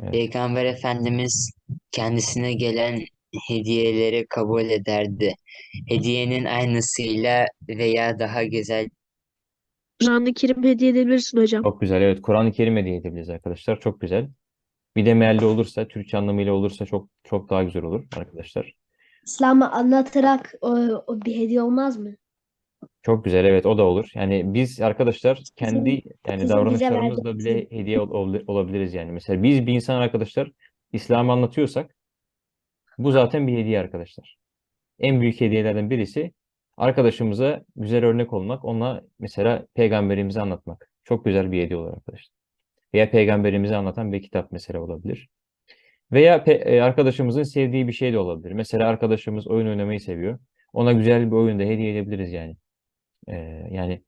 Evet. Peygamber Efendimiz kendisine gelen hediyeleri kabul ederdi. Hediyenin aynısıyla veya daha güzel Kur'an-ı Kerim hediye edebilirsin hocam. Çok güzel. Evet. Kur'an-ı Kerim hediye edebiliriz arkadaşlar. Çok güzel. Bir de mealli olursa, Türkçe anlamıyla olursa çok çok daha güzel olur arkadaşlar. İslam'ı anlatarak o, o bir hediye olmaz mı? Çok güzel. Evet, o da olur. Yani biz arkadaşlar kendi yani bize davranışlarımızla bile hediye ol- ol- olabiliriz yani. Mesela biz bir insan arkadaşlar İslam'ı anlatıyorsak bu zaten bir hediye arkadaşlar. En büyük hediyelerden birisi arkadaşımıza güzel örnek olmak, ona mesela peygamberimizi anlatmak. Çok güzel bir hediye olur arkadaşlar. Veya peygamberimizi anlatan bir kitap mesela olabilir. Veya pe- e, arkadaşımızın sevdiği bir şey de olabilir. Mesela arkadaşımız oyun oynamayı seviyor. Ona güzel bir oyun da hediye edebiliriz yani. Ee, yani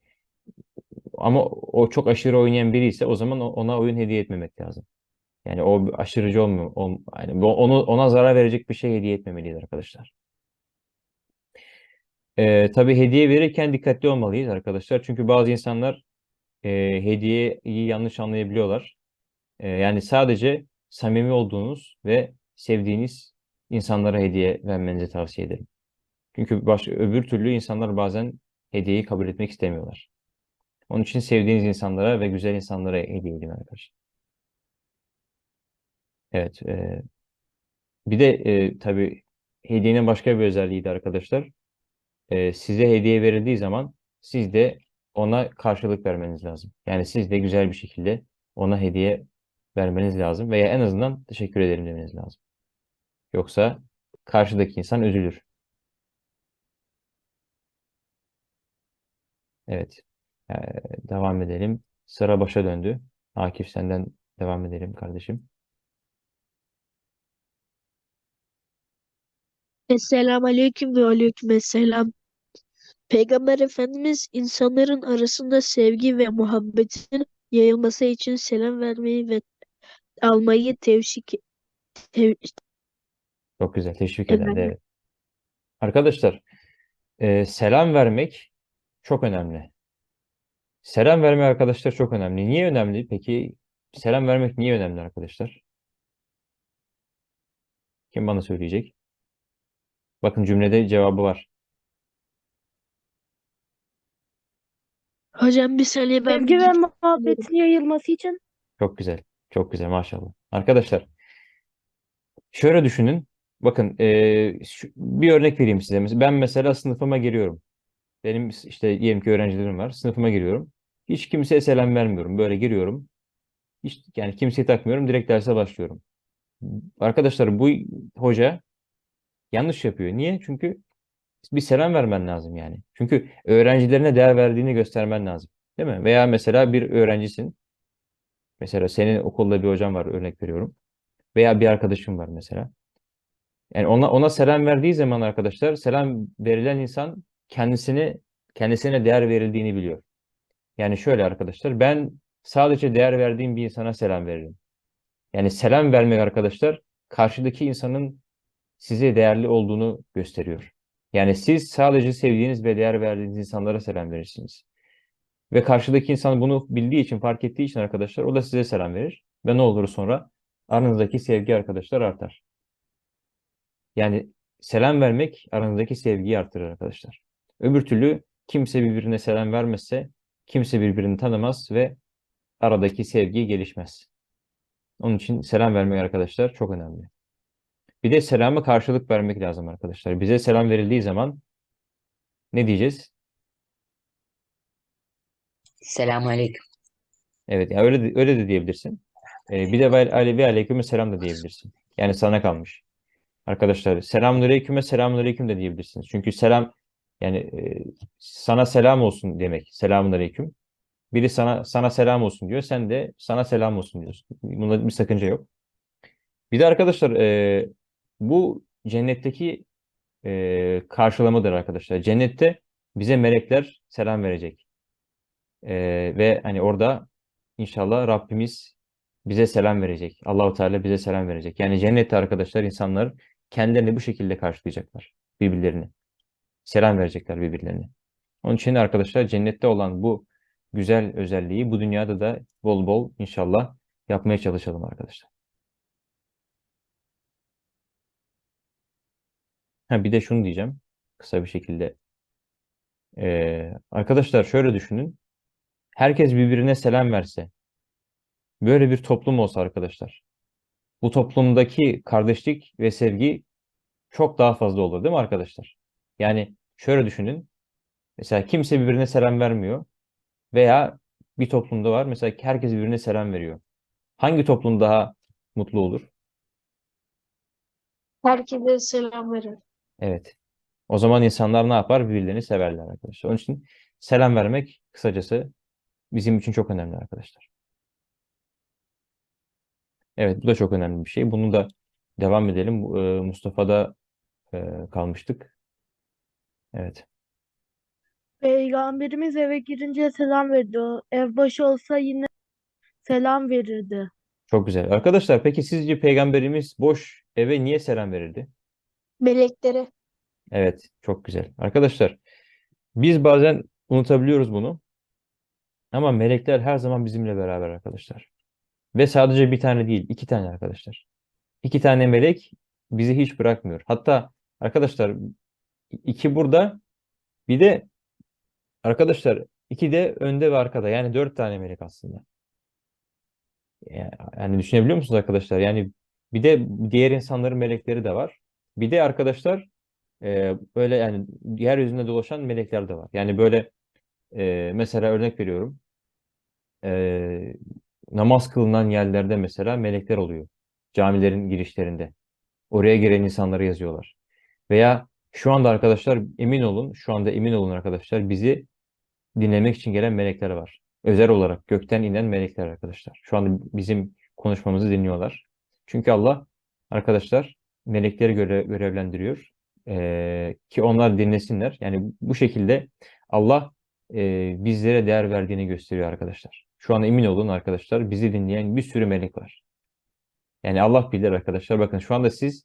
ama o çok aşırı oynayan biri ise o zaman ona oyun hediye etmemek lazım. Yani o aşırıcı olmuyor. O, yani onu ona zarar verecek bir şey hediye etmemeliyiz arkadaşlar. Ee, tabii hediye verirken dikkatli olmalıyız arkadaşlar. Çünkü bazı insanlar e, hediyeyi yanlış anlayabiliyorlar. Ee, yani sadece samimi olduğunuz ve sevdiğiniz insanlara hediye vermenizi tavsiye ederim. Çünkü baş, öbür türlü insanlar bazen hediyeyi kabul etmek istemiyorlar. Onun için sevdiğiniz insanlara ve güzel insanlara hediye edin arkadaşlar. Evet. e, bir de e, tabii hediyenin başka bir özelliği de arkadaşlar. e, size hediye verildiği zaman siz de ona karşılık vermeniz lazım. Yani siz de güzel bir şekilde ona hediye vermeniz lazım veya en azından teşekkür ederim demeniz lazım. Yoksa karşıdaki insan üzülür. Evet. Devam edelim. Sıra başa döndü. Akif senden devam edelim kardeşim. Esselamu Aleyküm ve Aleykümselam. Peygamber Efendimiz insanların arasında sevgi ve muhabbetin yayılması için selam vermeyi ve almayı tevşik tev, Çok güzel. Teşvik ederdi. Evet. Arkadaşlar, e, selam vermek çok önemli. Selam vermek arkadaşlar çok önemli. Niye önemli? Peki selam vermek niye önemli arkadaşlar? Kim bana söyleyecek? Bakın cümlede cevabı var. Hocam bir saniye ben Sevgi ve muhabbetin yayılması için Çok güzel. Çok güzel maşallah. Arkadaşlar, şöyle düşünün. Bakın e, şu- bir örnek vereyim size. Ben mesela sınıfıma giriyorum. Benim işte diyelim ki öğrencilerim var. Sınıfıma giriyorum. Hiç kimseye selam vermiyorum. Böyle giriyorum. Hiç yani kimseyi takmıyorum. Direkt derse başlıyorum. Arkadaşlar bu hoca yanlış yapıyor. Niye? Çünkü bir selam vermen lazım yani. Çünkü öğrencilerine değer verdiğini göstermen lazım. Değil mi? Veya mesela bir öğrencisin. Mesela senin okulda bir hocan var örnek veriyorum. Veya bir arkadaşın var mesela. Yani ona ona selam verdiği zaman arkadaşlar selam verilen insan kendisini kendisine değer verildiğini biliyor. Yani şöyle arkadaşlar ben sadece değer verdiğim bir insana selam veririm. Yani selam vermek arkadaşlar karşıdaki insanın size değerli olduğunu gösteriyor. Yani siz sadece sevdiğiniz ve değer verdiğiniz insanlara selam verirsiniz. Ve karşıdaki insan bunu bildiği için, fark ettiği için arkadaşlar o da size selam verir. Ve ne olur sonra? Aranızdaki sevgi arkadaşlar artar. Yani selam vermek aranızdaki sevgiyi artırır arkadaşlar. Öbür türlü kimse birbirine selam vermezse kimse birbirini tanımaz ve aradaki sevgi gelişmez. Onun için selam vermek arkadaşlar çok önemli. Bir de selama karşılık vermek lazım arkadaşlar. Bize selam verildiği zaman ne diyeceğiz? selamun aleyküm. Evet, yani öyle de, öyle de diyebilirsin. Ee, bir de ve alevi aleyküm selam da diyebilirsin. Yani sana kalmış. Arkadaşlar selamünaleyküme selamünaleyküm de diyebilirsiniz. Çünkü selam yani e, sana selam olsun demek. Selamünaleyküm. Biri sana sana selam olsun diyor. Sen de sana selam olsun diyorsun. Bunda bir sakınca yok. Bir de arkadaşlar e, bu cennetteki e, karşılamadır arkadaşlar. Cennette bize melekler selam verecek. E, ve hani orada inşallah Rabbimiz bize selam verecek. Allahu Teala bize selam verecek. Yani cennette arkadaşlar insanlar kendilerini bu şekilde karşılayacaklar birbirlerini selam verecekler birbirlerine. Onun için arkadaşlar cennette olan bu güzel özelliği bu dünyada da bol bol inşallah yapmaya çalışalım arkadaşlar. Ha, bir de şunu diyeceğim kısa bir şekilde. Ee, arkadaşlar şöyle düşünün. Herkes birbirine selam verse, böyle bir toplum olsa arkadaşlar, bu toplumdaki kardeşlik ve sevgi çok daha fazla olur değil mi arkadaşlar? Yani şöyle düşünün. Mesela kimse birbirine selam vermiyor veya bir toplumda var mesela herkes birbirine selam veriyor. Hangi toplum daha mutlu olur? Herkese selam verin. Evet. O zaman insanlar ne yapar? Birbirlerini severler arkadaşlar. Onun için selam vermek kısacası bizim için çok önemli arkadaşlar. Evet, bu da çok önemli bir şey. Bunu da devam edelim. Mustafa'da kalmıştık. Evet. Peygamberimiz eve girince selam verdi. O Ev başı olsa yine selam verirdi. Çok güzel. Arkadaşlar peki sizce peygamberimiz boş eve niye selam verirdi? Meleklere. Evet, çok güzel. Arkadaşlar biz bazen unutabiliyoruz bunu. Ama melekler her zaman bizimle beraber arkadaşlar. Ve sadece bir tane değil, iki tane arkadaşlar. İki tane melek bizi hiç bırakmıyor. Hatta arkadaşlar iki burada bir de arkadaşlar iki de önde ve arkada. Yani dört tane melek aslında. Ya- Yani düşünebiliyor musunuz arkadaşlar? Yani bir de diğer insanların melekleri de var. Bir de arkadaşlar e, böyle yani yeryüzünde dolaşan melekler de var. Yani böyle e, mesela örnek veriyorum. E, namaz kılınan yerlerde mesela melekler oluyor. Camilerin girişlerinde. Oraya giren insanları yazıyorlar. Veya şu anda arkadaşlar emin olun, şu anda emin olun arkadaşlar bizi dinlemek için gelen melekler var. Özel olarak gökten inen melekler arkadaşlar. Şu anda bizim konuşmamızı dinliyorlar. Çünkü Allah arkadaşlar melekleri göre, görevlendiriyor. Ee, ki onlar dinlesinler. Yani bu şekilde Allah e, bizlere değer verdiğini gösteriyor arkadaşlar. Şu an emin olun arkadaşlar bizi dinleyen bir sürü melek var. Yani Allah bilir arkadaşlar. Bakın şu anda siz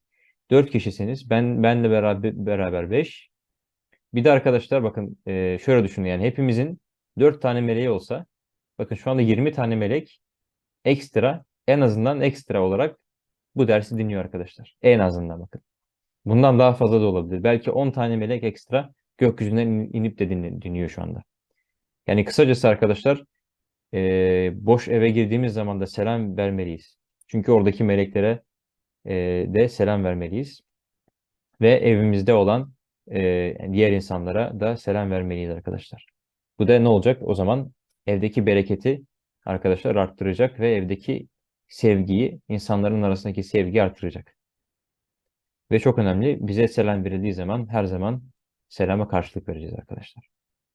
dört kişisiniz. Ben benle beraber beraber beş. Bir de arkadaşlar bakın e, şöyle düşünün yani hepimizin 4 tane meleği olsa bakın şu anda 20 tane melek ekstra en azından ekstra olarak bu dersi dinliyor arkadaşlar. En azından bakın. Bundan daha fazla da olabilir. Belki 10 tane melek ekstra gökyüzünden in- inip de dinliyor şu anda. Yani kısacası arkadaşlar e, boş eve girdiğimiz zaman da selam vermeliyiz. Çünkü oradaki meleklere de selam vermeliyiz. Ve evimizde olan diğer insanlara da selam vermeliyiz arkadaşlar. Bu da ne olacak? O zaman evdeki bereketi arkadaşlar arttıracak ve evdeki sevgiyi, insanların arasındaki sevgiyi arttıracak. Ve çok önemli, bize selam verildiği zaman her zaman selama karşılık vereceğiz arkadaşlar.